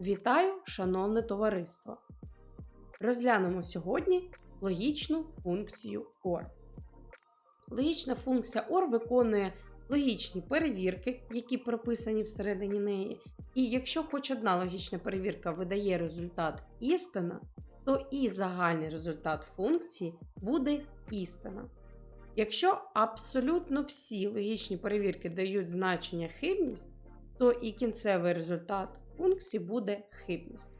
Вітаю, шановне товариство! Розглянемо сьогодні логічну функцію OR. Логічна функція OR виконує логічні перевірки, які прописані всередині неї. І якщо хоч одна логічна перевірка видає результат істина, то і загальний результат функції буде істина. Якщо абсолютно всі логічні перевірки дають значення хибність, то і кінцевий результат функції буде хибність.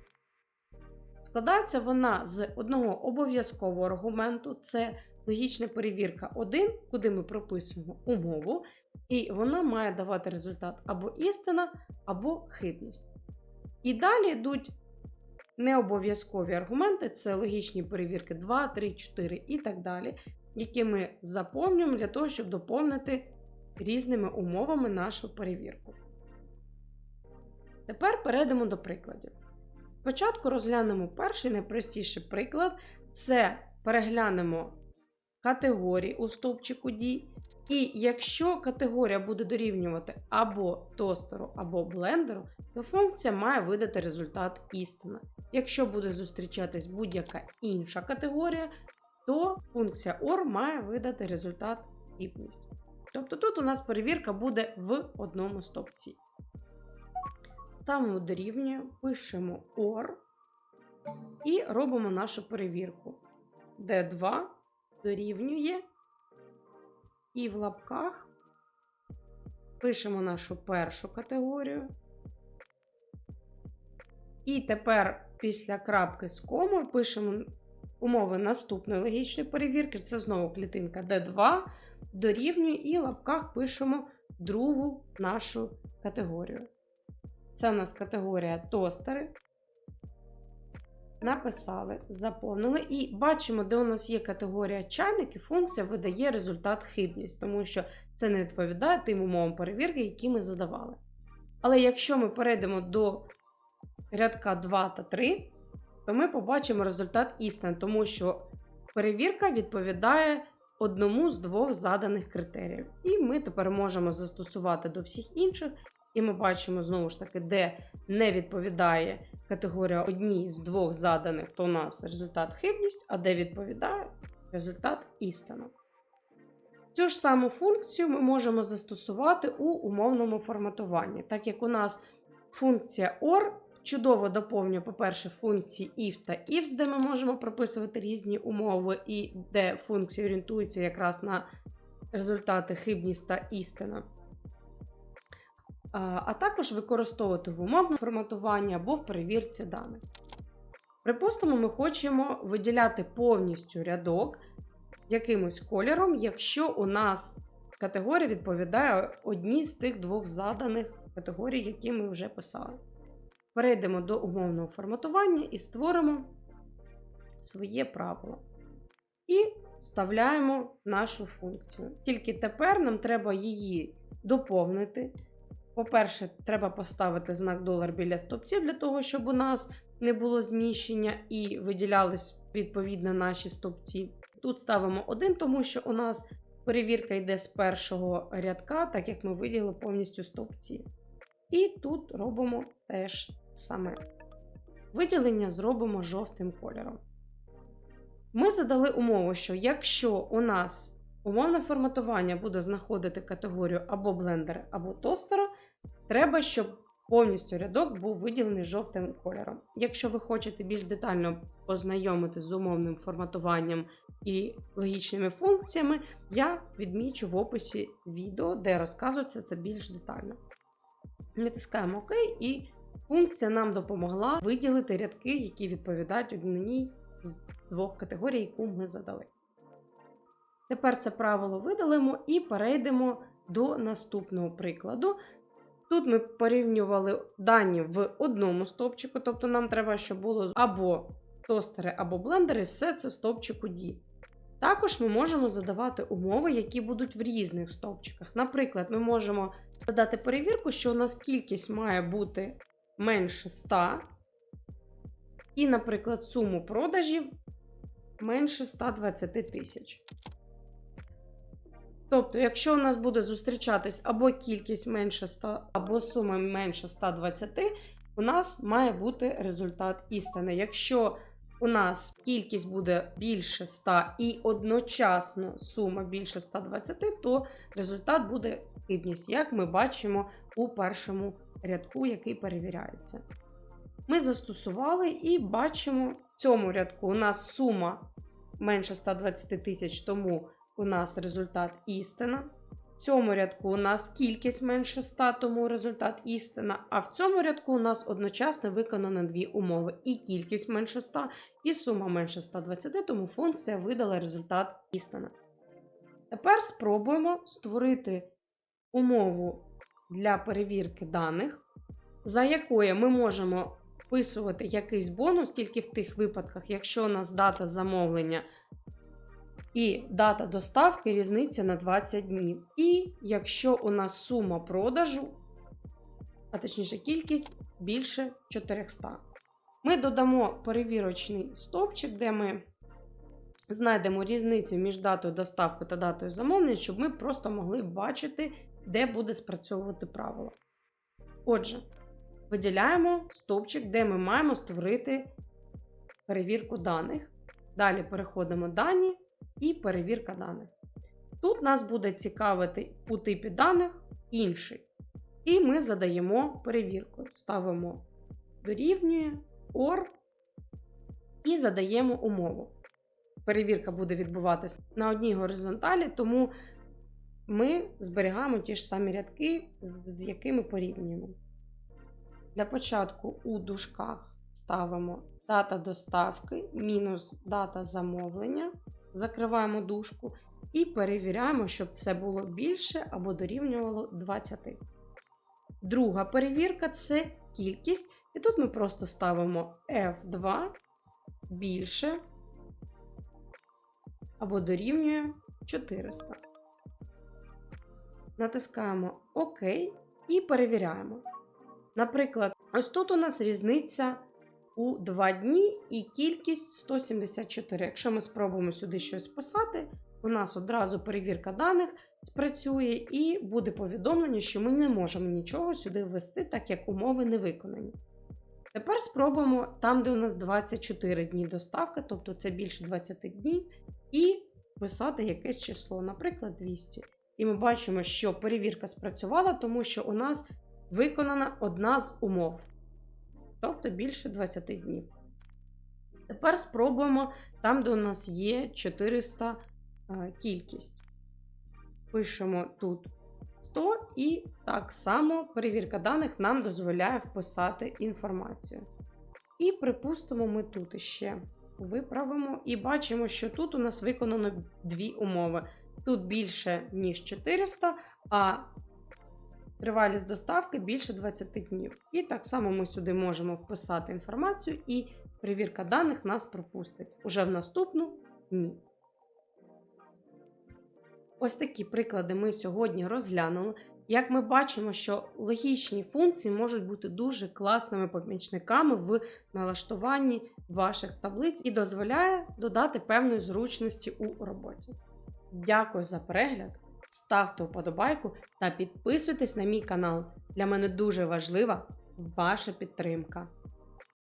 Складається вона з одного обов'язкового аргументу, це логічна перевірка 1, куди ми прописуємо умову, і вона має давати результат або істина, або хибність. І далі йдуть необов'язкові аргументи, це логічні перевірки 2, 3, 4 і так далі, які ми заповнюємо для того, щоб доповнити різними умовами нашу перевірку. Тепер перейдемо до прикладів. Спочатку розглянемо перший найпростіший приклад: це переглянемо категорії у стовпчику дій. І якщо категорія буде дорівнювати або тостеру, або блендеру, то функція має видати результат істина. Якщо буде зустрічатись будь-яка інша категорія, то функція OR має видати результат хибність. Тобто тут у нас перевірка буде в одному стовпці. Ставимо дорівнює, пишемо OR і робимо нашу перевірку. D2 дорівнює. І в лапках пишемо нашу першу категорію. І тепер після крапки з комою пишемо умови наступної логічної перевірки. Це знову клітинка D2 дорівнює, і в лапках пишемо другу нашу категорію. Це у нас категорія тостери. Написали, заповнили. І бачимо, де у нас є категорія чайники, функція видає результат хибність, тому що це не відповідає тим умовам перевірки, які ми задавали. Але якщо ми перейдемо до рядка 2 та 3, то ми побачимо результат істин, тому що перевірка відповідає одному з двох заданих критеріїв. І ми тепер можемо застосувати до всіх інших. І ми бачимо знову ж таки, де не відповідає категорія одній з двох заданих, то у нас результат хибність, а де відповідає результат істина. Цю ж саму функцію ми можемо застосувати у умовному форматуванні, так як у нас функція OR чудово доповнює, по-перше, функції if та ifs, де ми можемо прописувати різні умови, і де функція орієнтується якраз на результати хибність та істина а також використовувати в умовному форматуванні або в перевірці даних. Припустимо, ми хочемо виділяти повністю рядок якимось кольором, якщо у нас категорія відповідає одній з тих двох заданих категорій, які ми вже писали. Перейдемо до умовного форматування і створимо своє правило. І вставляємо нашу функцію. Тільки тепер нам треба її доповнити. По-перше, треба поставити знак долар біля стопців для того, щоб у нас не було зміщення і виділялись відповідно наші стопці. Тут ставимо один, тому що у нас перевірка йде з першого рядка, так як ми виділили повністю стовпці. І тут робимо теж саме. Виділення зробимо жовтим кольором. Ми задали умову, що якщо у нас умовне форматування буде знаходити категорію або блендера, або тостера, Треба, щоб повністю рядок був виділений жовтим кольором. Якщо ви хочете більш детально познайомитись з умовним форматуванням і логічними функціями, я відмічу в описі відео, де розказується це більш детально. Натискаємо ОК, і функція нам допомогла виділити рядки, які відповідають одній з двох категорій, яку ми задали. Тепер це правило видалимо і перейдемо до наступного прикладу. Тут ми порівнювали дані в одному стовпчику, тобто нам треба, щоб було або тостери, або блендери, все це в стовпчику D. Також ми можемо задавати умови, які будуть в різних стовпчиках. Наприклад, ми можемо задати перевірку, що у нас кількість має бути менше 100, і, наприклад, суму продажів менше 120 тисяч. Тобто, якщо у нас буде зустрічатись або кількість менше 100, або сума менше 120, у нас має бути результат істини. Якщо у нас кількість буде більше 100 і одночасно сума більше 120, то результат буде хибність, як ми бачимо у першому рядку, який перевіряється. Ми застосували і бачимо в цьому рядку у нас сума менше 120 тисяч, тому у нас результат істина. В цьому рядку у нас кількість менше 100, тому результат істина. А в цьому рядку у нас одночасно виконано дві умови: і кількість менше 100, і сума менше 120, тому функція видала результат істина. Тепер спробуємо створити умову для перевірки даних, за якою ми можемо вписувати якийсь бонус тільки в тих випадках, якщо у нас дата замовлення і дата доставки різниця на 20 днів. І якщо у нас сума продажу, а точніше кількість більше 400. Ми додамо перевірочний стовпчик, де ми знайдемо різницю між датою доставки та датою замовлення, щоб ми просто могли бачити, де буде спрацьовувати правило. Отже, виділяємо стовпчик, де ми маємо створити перевірку даних. Далі переходимо дані і перевірка даних. Тут нас буде цікавити у типі даних інший. І ми задаємо перевірку. Ставимо дорівнює OR і задаємо умову. Перевірка буде відбуватися на одній горизонталі, тому ми зберігаємо ті ж самі рядки, з якими порівнюємо. Для початку у дужках ставимо дата доставки мінус дата замовлення. Закриваємо дужку і перевіряємо, щоб це було більше або дорівнювало 20. Друга перевірка це кількість. І тут ми просто ставимо F2 більше або дорівнює 400. Натискаємо ОК і перевіряємо. Наприклад, ось тут у нас різниця у 2 дні і кількість 174. Якщо ми спробуємо сюди щось писати, у нас одразу перевірка даних спрацює і буде повідомлення, що ми не можемо нічого сюди ввести, так як умови не виконані. Тепер спробуємо там, де у нас 24 дні доставки, тобто це більше 20 днів, і писати якесь число, наприклад, 200. І ми бачимо, що перевірка спрацювала, тому що у нас виконана одна з умов, тобто більше 20 днів. Тепер спробуємо там, де у нас є 400 е, кількість. Пишемо тут 100 і так само перевірка даних нам дозволяє вписати інформацію. І припустимо, ми тут ще виправимо і бачимо, що тут у нас виконано дві умови. Тут більше, ніж 400, а тривалість доставки більше 20 днів. І так само ми сюди можемо вписати інформацію, і перевірка даних нас пропустить. Уже в наступну ні. Ось такі приклади ми сьогодні розглянули. Як ми бачимо, що логічні функції можуть бути дуже класними помічниками в налаштуванні ваших таблиць і дозволяє додати певної зручності у роботі. Дякую за перегляд! Ставте вподобайку та підписуйтесь на мій канал. Для мене дуже важлива ваша підтримка.